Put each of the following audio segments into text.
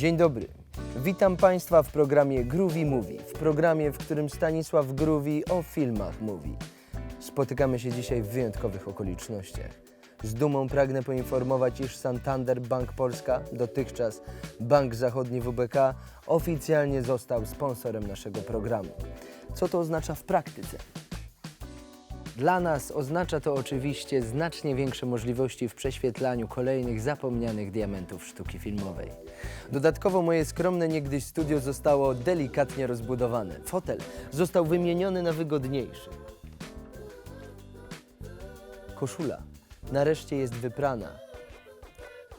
Dzień dobry. Witam Państwa w programie Groovy Movie, w programie, w którym Stanisław Groovy o filmach mówi. Spotykamy się dzisiaj w wyjątkowych okolicznościach. Z dumą pragnę poinformować, iż Santander Bank Polska, dotychczas Bank Zachodni WBK, oficjalnie został sponsorem naszego programu. Co to oznacza w praktyce? Dla nas oznacza to oczywiście znacznie większe możliwości w prześwietlaniu kolejnych zapomnianych diamentów sztuki filmowej. Dodatkowo moje skromne niegdyś studio zostało delikatnie rozbudowane. Fotel został wymieniony na wygodniejszy. Koszula nareszcie jest wyprana.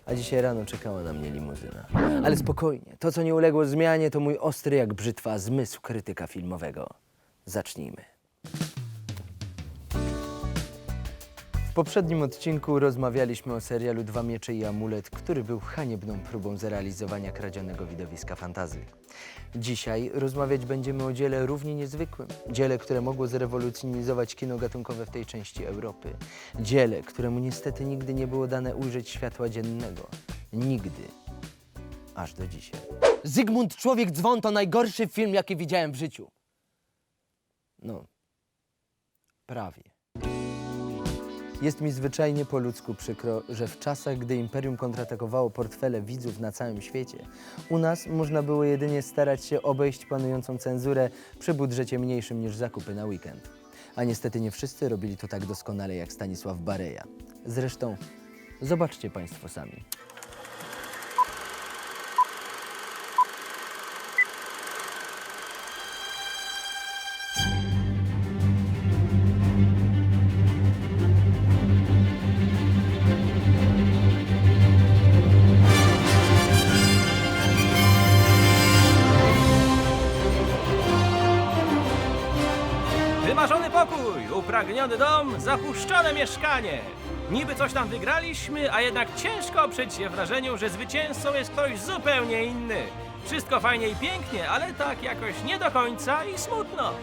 A dzisiaj rano czekała na mnie limuzyna. Ale spokojnie, to co nie uległo zmianie to mój ostry jak brzytwa zmysł krytyka filmowego. Zacznijmy. W poprzednim odcinku rozmawialiśmy o serialu Dwa miecze i amulet, który był haniebną próbą zrealizowania kradzionego widowiska fantazji. Dzisiaj rozmawiać będziemy o dziele równie niezwykłym. Dziele, które mogło zrewolucjonizować kino gatunkowe w tej części Europy. Dziele, któremu niestety nigdy nie było dane ujrzeć światła dziennego. Nigdy. Aż do dzisiaj. Zygmunt Człowiek Dzwon to najgorszy film, jaki widziałem w życiu. No, prawie. Jest mi zwyczajnie po ludzku przykro, że w czasach, gdy Imperium kontratakowało portfele widzów na całym świecie, u nas można było jedynie starać się obejść panującą cenzurę przy budżecie mniejszym niż zakupy na weekend. A niestety nie wszyscy robili to tak doskonale jak Stanisław Bareja. Zresztą, zobaczcie Państwo sami. Zapuszczone mieszkanie. Niby coś tam wygraliśmy, a jednak ciężko oprzeć się wrażeniu, że zwycięzcą jest ktoś zupełnie inny. Wszystko fajnie i pięknie, ale tak jakoś nie do końca i smutno.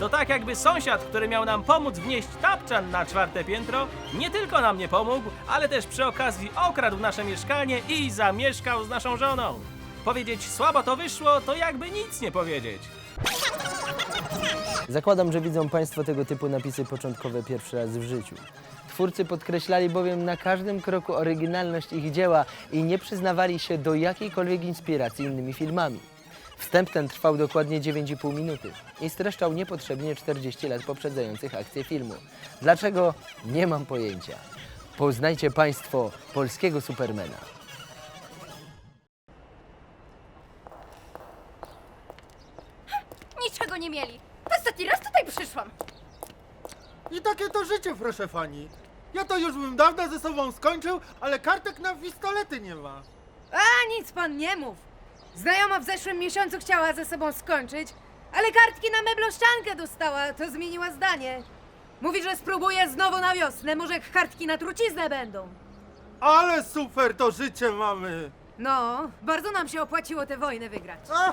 To tak jakby sąsiad, który miał nam pomóc wnieść tapczan na czwarte piętro, nie tylko nam nie pomógł, ale też przy okazji okradł nasze mieszkanie i zamieszkał z naszą żoną. Powiedzieć słabo to wyszło, to jakby nic nie powiedzieć. Zakładam, że widzą Państwo tego typu napisy początkowe pierwszy raz w życiu. Twórcy podkreślali bowiem na każdym kroku oryginalność ich dzieła i nie przyznawali się do jakiejkolwiek inspiracji innymi filmami. Wstęp ten trwał dokładnie 9,5 minuty i streszczał niepotrzebnie 40 lat poprzedzających akcję filmu. Dlaczego? Nie mam pojęcia. Poznajcie Państwo polskiego Supermana. Przyszłam. I takie to życie, proszę pani. Ja to już bym dawno ze sobą skończył, ale kartek na pistolety nie ma. A nic pan nie mów. Znajoma w zeszłym miesiącu chciała ze sobą skończyć, ale kartki na mebloszczankę dostała, to zmieniła zdanie. Mówi, że spróbuje znowu na wiosnę, może kartki na truciznę będą. Ale super to życie mamy. No, bardzo nam się opłaciło tę wojnę wygrać. A,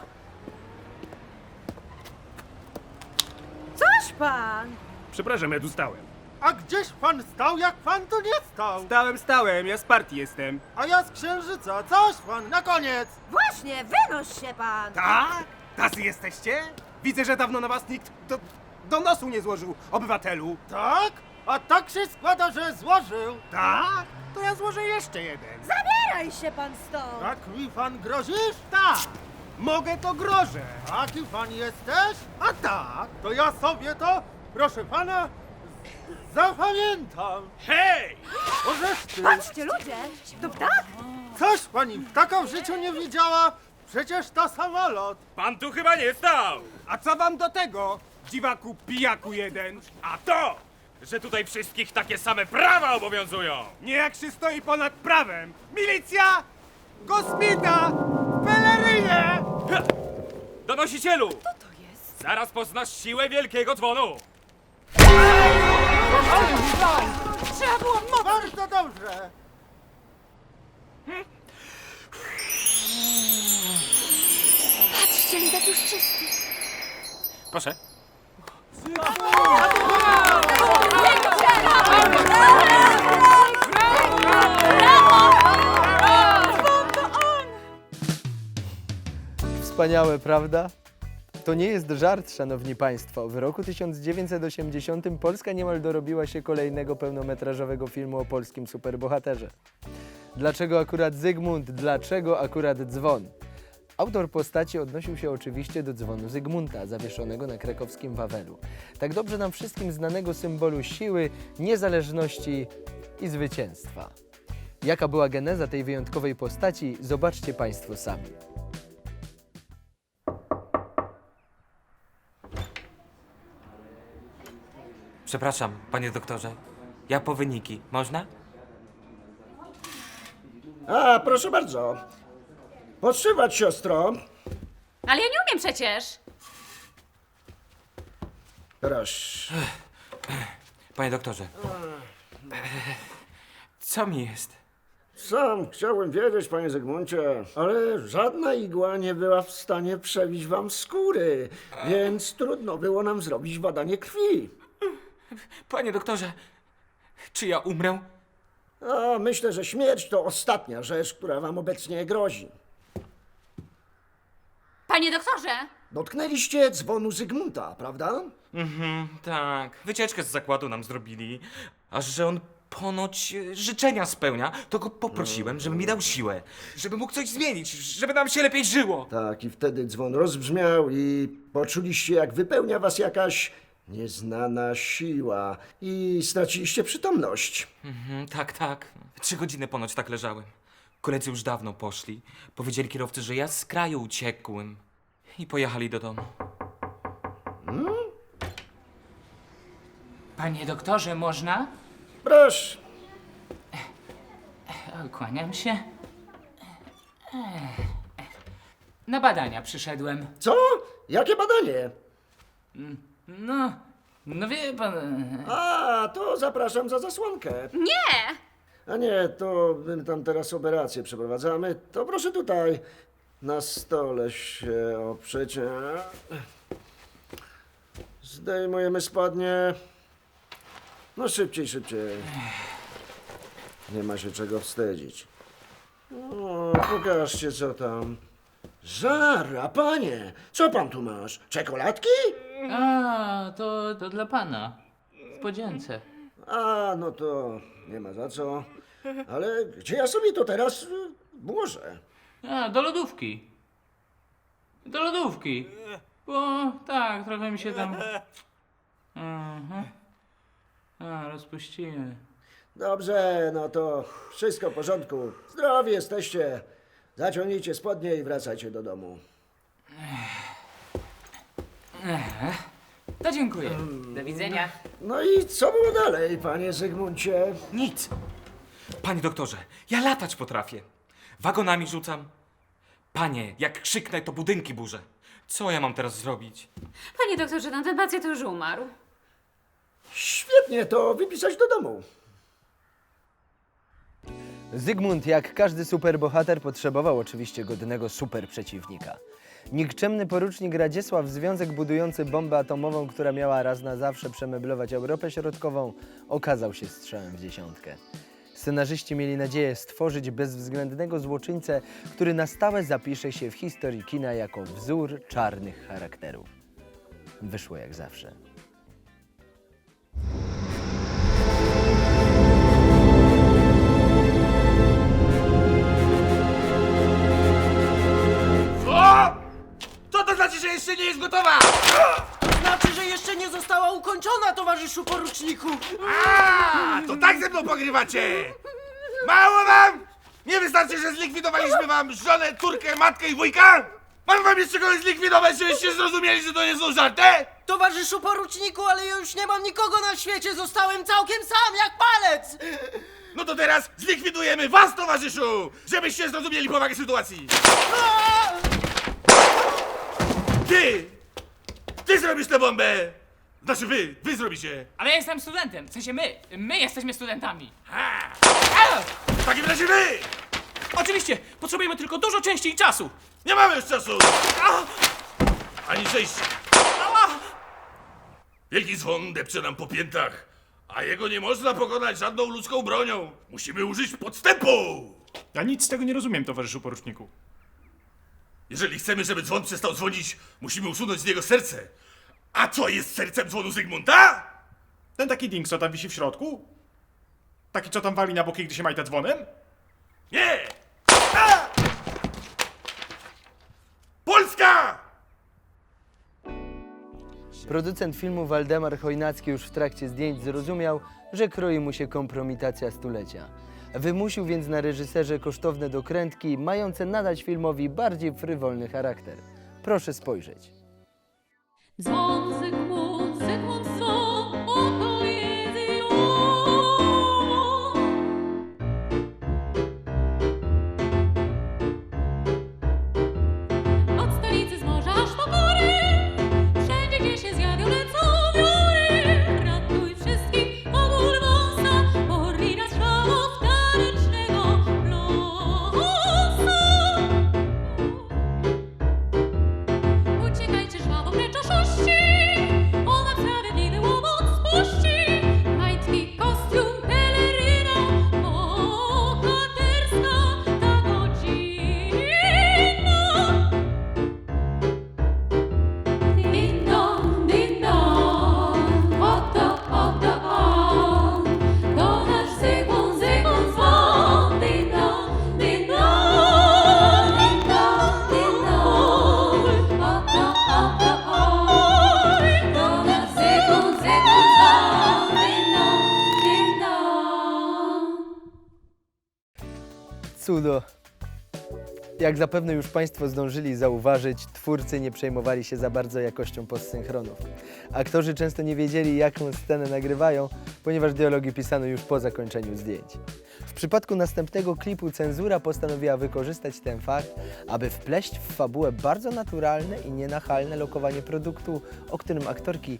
Coś pan! Przepraszam, ja tu stałem. a gdzieś pan stał, jak pan tu nie stał? Stałem, stałem, ja z partii jestem. A ja z księżyca. Coś pan, na koniec. Właśnie, wynoś się pan! Tak? Tacy jesteście? Widzę, że dawno na was nikt do, do nosu nie złożył, obywatelu. Tak? A tak się składa, że złożył. Tak? To ja złożę jeszcze jeden. Zabieraj się pan stąd! Tak mi pan grozisz? Tak! Mogę to grożę. Taki pan jesteś? A tak? To ja sobie to, proszę pana, z- zapamiętam. Hej! Możesz ty. Patrzcie ludzie, to ptak! Coś pani ptaka w życiu nie widziała? Przecież to samolot. Pan tu chyba nie stał! A co wam do tego, dziwaku pijaku jeden? A to, że tutaj wszystkich takie same prawa obowiązują! Nie jak się stoi ponad prawem! Milicja! Gospita! Pelerynie! Donosicielu! Co to jest? Zaraz poznasz siłę wielkiego dzwonu! Bardzo dobrze. Patrzcie, widać już czysty. Proszę. Wspaniałe, prawda? To nie jest żart, szanowni państwo. W roku 1980 Polska niemal dorobiła się kolejnego pełnometrażowego filmu o polskim superbohaterze. Dlaczego akurat Zygmunt? Dlaczego akurat dzwon? Autor postaci odnosił się oczywiście do dzwonu Zygmunta, zawieszonego na krakowskim Wawelu. Tak dobrze nam wszystkim znanego symbolu siły, niezależności i zwycięstwa. Jaka była geneza tej wyjątkowej postaci, zobaczcie Państwo sami. Przepraszam, panie doktorze. Ja po wyniki. Można? A, proszę bardzo. Podszywać, siostro. Ale ja nie umiem przecież. Proszę. Panie doktorze. Co mi jest? Sam chciałem wiedzieć, panie Zygmuncie, ale żadna igła nie była w stanie przebić wam skóry, więc trudno było nam zrobić badanie krwi. Panie doktorze, czy ja umrę? A myślę, że śmierć to ostatnia rzecz, która wam obecnie grozi. Panie doktorze! Dotknęliście dzwonu Zygmunta, prawda? Mhm, tak. Wycieczkę z zakładu nam zrobili. Aż że on ponoć e, życzenia spełnia, to go poprosiłem, żeby mi dał siłę. Żeby mógł coś zmienić, żeby nam się lepiej żyło. Tak, i wtedy dzwon rozbrzmiał i poczuliście, jak wypełnia was jakaś nieznana siła i straciliście przytomność. Mhm, tak, tak. Trzy godziny ponoć tak leżałem. Koledzy już dawno poszli. Powiedzieli kierowcy, że ja z kraju uciekłem. I pojechali do domu. Panie doktorze, można? Proszę. O, Kłaniam się. Ech. Na badania przyszedłem. Co? Jakie badanie? No, no wie pan. A, to zapraszam za zasłonkę. Nie! A nie, to my tam teraz operację przeprowadzamy. To proszę tutaj. Na stole się oprzeć. Zdejmujemy spodnie. No szybciej, szybciej. Nie ma się czego wstydzić. O, pokażcie co tam. Żara, panie! Co pan tu masz? Czekoladki? A, to, to dla pana. W podzięce. A, no to nie ma za co. Ale gdzie ja sobie to teraz y, włożę? A, do lodówki. Do lodówki. Bo tak, trochę mi się tam. Mhm. A, rozpuściłem. Dobrze, no to wszystko w porządku. Zdrowi jesteście. Zaciągnijcie spodnie i wracajcie do domu. To dziękuję. Do widzenia. No i co było dalej, panie Zygmuncie? Nic. Panie doktorze, ja latać potrafię. Wagonami rzucam. Panie, jak krzyknę, to budynki burzę. Co ja mam teraz zrobić? Panie doktorze, no ten pacjent już umarł. Świetnie, to wypisać do domu. Zygmunt, jak każdy superbohater, potrzebował oczywiście godnego superprzeciwnika. Nikczemny porucznik Radziesław, związek budujący bombę atomową, która miała raz na zawsze przemeblować Europę Środkową, okazał się strzałem w dziesiątkę. Scenarzyści mieli nadzieję stworzyć bezwzględnego złoczyńcę, który na stałe zapisze się w historii kina jako wzór czarnych charakterów. Wyszło jak zawsze. Nie jest gotowa? Znaczy, że jeszcze nie została ukończona, towarzyszu poruczniku! A, to tak ze mną pogrywacie! Mało wam? Nie wystarczy, że zlikwidowaliśmy wam żonę, córkę, matkę i wujka? Mam wam jeszcze kogoś zlikwidować, żebyście zrozumieli, że to nie są żarty? Towarzyszu poruczniku, ale ja już nie mam nikogo na świecie, zostałem całkiem sam, jak palec! No to teraz zlikwidujemy was, towarzyszu! Żebyście zrozumieli powagę sytuacji! Ty! Ty zrobisz tę bombę! Znaczy wy, wy zrobicie! Ale ja jestem studentem. W sensie my. My jesteśmy studentami. W takim razie wy! Oczywiście, potrzebujemy tylko dużo części i czasu. Nie mamy już czasu! Ani przejścia! Wielki dzwon depcze nam po piętach, a jego nie można pokonać żadną ludzką bronią. Musimy użyć podstępu! Ja nic z tego nie rozumiem, towarzyszu poruczniku. Jeżeli chcemy, żeby dzwon przestał dzwonić, musimy usunąć z niego serce. A co jest sercem dzwonu Zygmunta? Ten taki ding, co tam wisi w środku? Taki, co tam wali na boki, gdy się majta dzwonem? Nie! A! Polska! Producent filmu Waldemar Chojnacki już w trakcie zdjęć zrozumiał, że kroi mu się kompromitacja stulecia. Wymusił więc na reżyserze kosztowne dokrętki, mające nadać filmowi bardziej frywolny charakter. Proszę spojrzeć. Jak zapewne już Państwo zdążyli zauważyć, twórcy nie przejmowali się za bardzo jakością postsynchronów. Aktorzy często nie wiedzieli, jaką scenę nagrywają, ponieważ dialogi pisano już po zakończeniu zdjęć. W przypadku następnego klipu cenzura postanowiła wykorzystać ten fakt, aby wpleść w fabułę bardzo naturalne i nienachalne lokowanie produktu, o którym aktorki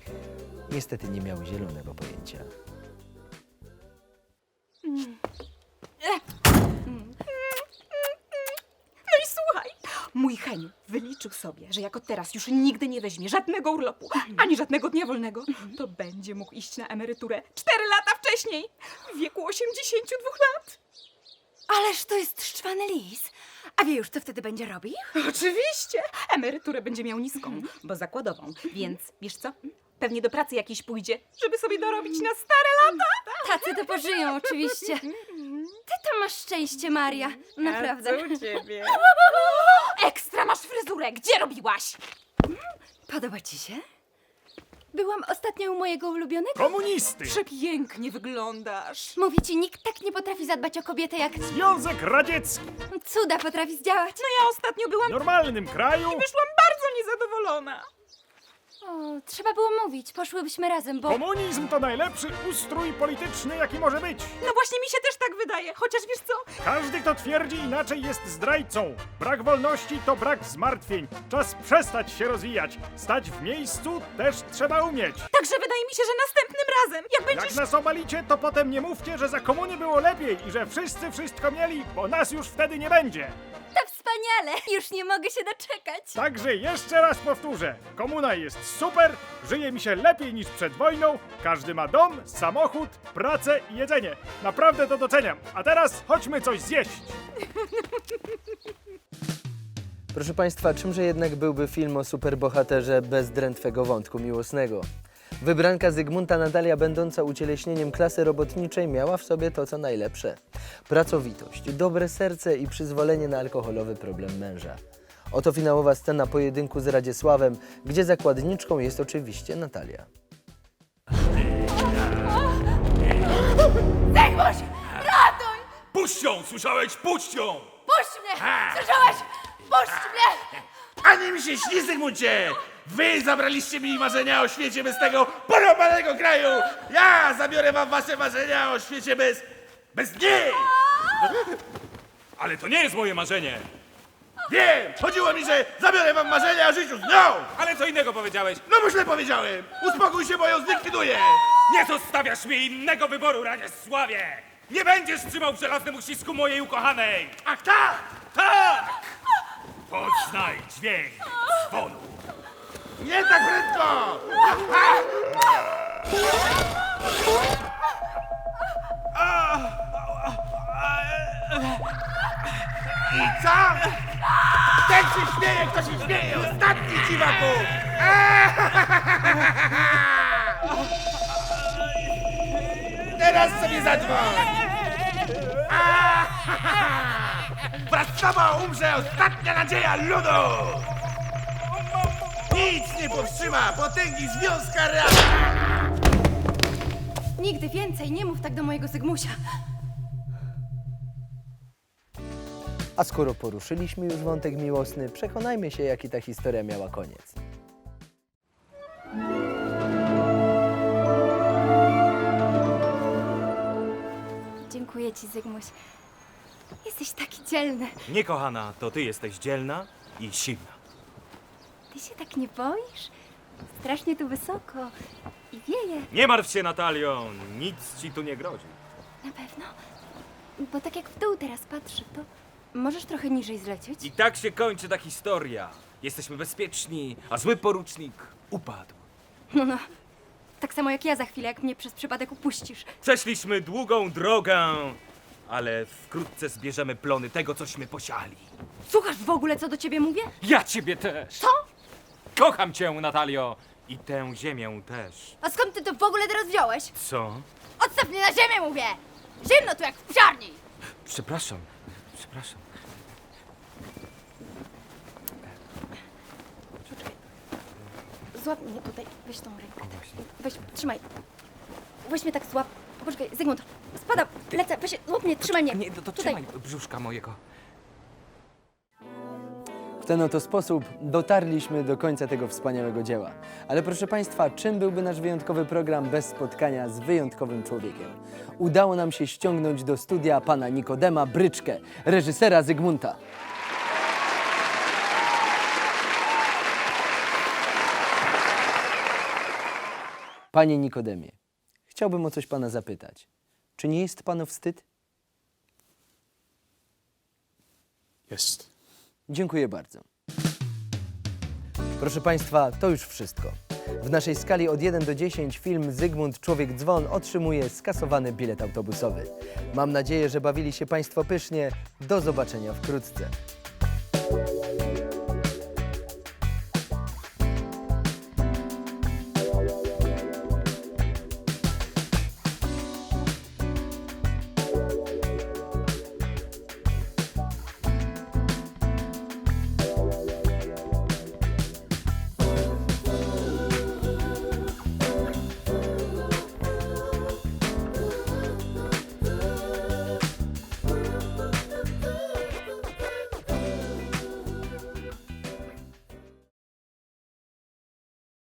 niestety nie miały zielonego pojęcia. No i słuchaj, mój Heniu wyliczył sobie, że jako teraz już nigdy nie weźmie żadnego urlopu, ani żadnego dnia wolnego, to będzie mógł iść na emeryturę 4 lata wcześniej, w wieku 82 lat. Ależ to jest szczwany lis. A wie już, co wtedy będzie robił? Oczywiście, emeryturę będzie miał niską, bo zakładową, więc wiesz co? Pewnie do pracy jakiejś pójdzie, żeby sobie dorobić na stare lata. Tacy to pożyją, oczywiście. Ty to masz szczęście, Maria. Naprawdę. A co u ciebie? Ekstra masz fryzurę, gdzie robiłaś? Podoba ci się? Byłam ostatnio u mojego ulubionego. Komunisty! Przepięknie wyglądasz. Mówi ci, nikt tak nie potrafi zadbać o kobietę jak Związek Radziecki! cuda potrafi zdziałać. No ja ostatnio byłam W normalnym kraju Wyszłam bardzo niezadowolona. O, trzeba było mówić, poszłybyśmy razem, bo... komunizm to najlepszy ustrój polityczny, jaki może być. No właśnie mi się też tak wydaje, chociaż wiesz co? Każdy, kto twierdzi inaczej, jest zdrajcą. Brak wolności to brak zmartwień. Czas przestać się rozwijać. Stać w miejscu też trzeba umieć. Także wydaje mi się, że następnym razem, jak będziesz... Jak nas obalicie, to potem nie mówcie, że za komuny było lepiej i że wszyscy wszystko mieli, bo nas już wtedy nie będzie. To wspaniale! Już nie mogę się doczekać. Także jeszcze raz powtórzę. Komuna jest super, żyje mi się lepiej niż przed wojną, każdy ma dom, samochód, pracę i jedzenie. Naprawdę to doceniam. A teraz chodźmy coś zjeść. Proszę Państwa, czymże jednak byłby film o superbohaterze bez drętwego wątku miłosnego? Wybranka Zygmunta Natalia, będąca ucieleśnieniem klasy robotniczej, miała w sobie to, co najlepsze. Pracowitość, dobre serce i przyzwolenie na alkoholowy problem męża. Oto finałowa scena pojedynku z Radziesławem, gdzie zakładniczką jest oczywiście Natalia. Zygmuś! Ratuj! Puść ją, słyszałeś? Puść ją! Puść mnie! Słyszałeś? Puść mnie! Ani mi się śni, Zygmuncie! Wy zabraliście mi marzenia o świecie bez tego porąbanego kraju! Ja zabiorę wam wasze marzenia o świecie bez... bez niej! Ale to nie jest moje marzenie. Wiem! Chodziło mi, że zabiorę wam marzenia o życiu z nią! Ale co innego powiedziałeś? No bo źle powiedziałem! Uspokój się, bo ją zlikwiduję! Nie zostawiasz mi innego wyboru, Radziesławie! Nie będziesz trzymał w żelaznym uścisku mojej ukochanej! Ach tak! Tak! Poznaj dźwięk dzwonu. Nie tak prędko! I co? Ten się śmieje, kto się śmieje? Ostatni dziwaku! Teraz sobie zadzwoń! Wraz z tobą umrze ostatnia nadzieja ludu! Nic nie powstrzyma potęgi Związka Realna! Nigdy więcej nie mów tak do mojego Zygmusia. A skoro poruszyliśmy już wątek miłosny, przekonajmy się, jaki ta historia miała koniec. Dziękuję ci, Zygmuś. Jesteś taki dzielny. Nie, kochana, to ty jesteś dzielna i silna. Ty się tak nie boisz? Strasznie tu wysoko i wieje. Nie martw się, Natalio, nic ci tu nie grozi. Na pewno. Bo tak jak w dół teraz patrzę, to możesz trochę niżej zlecieć? I tak się kończy ta historia. Jesteśmy bezpieczni, a zły porucznik upadł. No, no. Tak samo jak ja za chwilę, jak mnie przez przypadek upuścisz. Przeszliśmy długą drogę, ale wkrótce zbierzemy plony tego, cośmy posiali. Słuchasz w ogóle, co do ciebie mówię? Ja ciebie też! Co? Kocham cię, Natalio! I tę ziemię też. A skąd ty to w ogóle teraz wziąłeś? Co? Odstaw mnie na ziemię, mówię! Zimno tu jak w psiarni! Przepraszam, przepraszam. Złap mnie tutaj, weź tą rękę. Weź, trzymaj. Weź mnie tak złap. Poczekaj, Zygmunt, spadam, lecę, weź, złap mnie, trzymaj mnie. Nie, to, to Tutaj. trzymaj brzuszka mojego. W ten oto sposób dotarliśmy do końca tego wspaniałego dzieła. Ale proszę Państwa, czym byłby nasz wyjątkowy program bez spotkania z wyjątkowym człowiekiem? Udało nam się ściągnąć do studia pana Nikodema Bryczkę, reżysera Zygmunta. Panie Nikodemie, chciałbym o coś pana zapytać. Czy nie jest panu wstyd? Jest. Dziękuję bardzo. Proszę Państwa, to już wszystko. W naszej skali od 1 do 10 film Zygmunt Człowiek Dzwon otrzymuje skasowany bilet autobusowy. Mam nadzieję, że bawili się Państwo pysznie. Do zobaczenia wkrótce.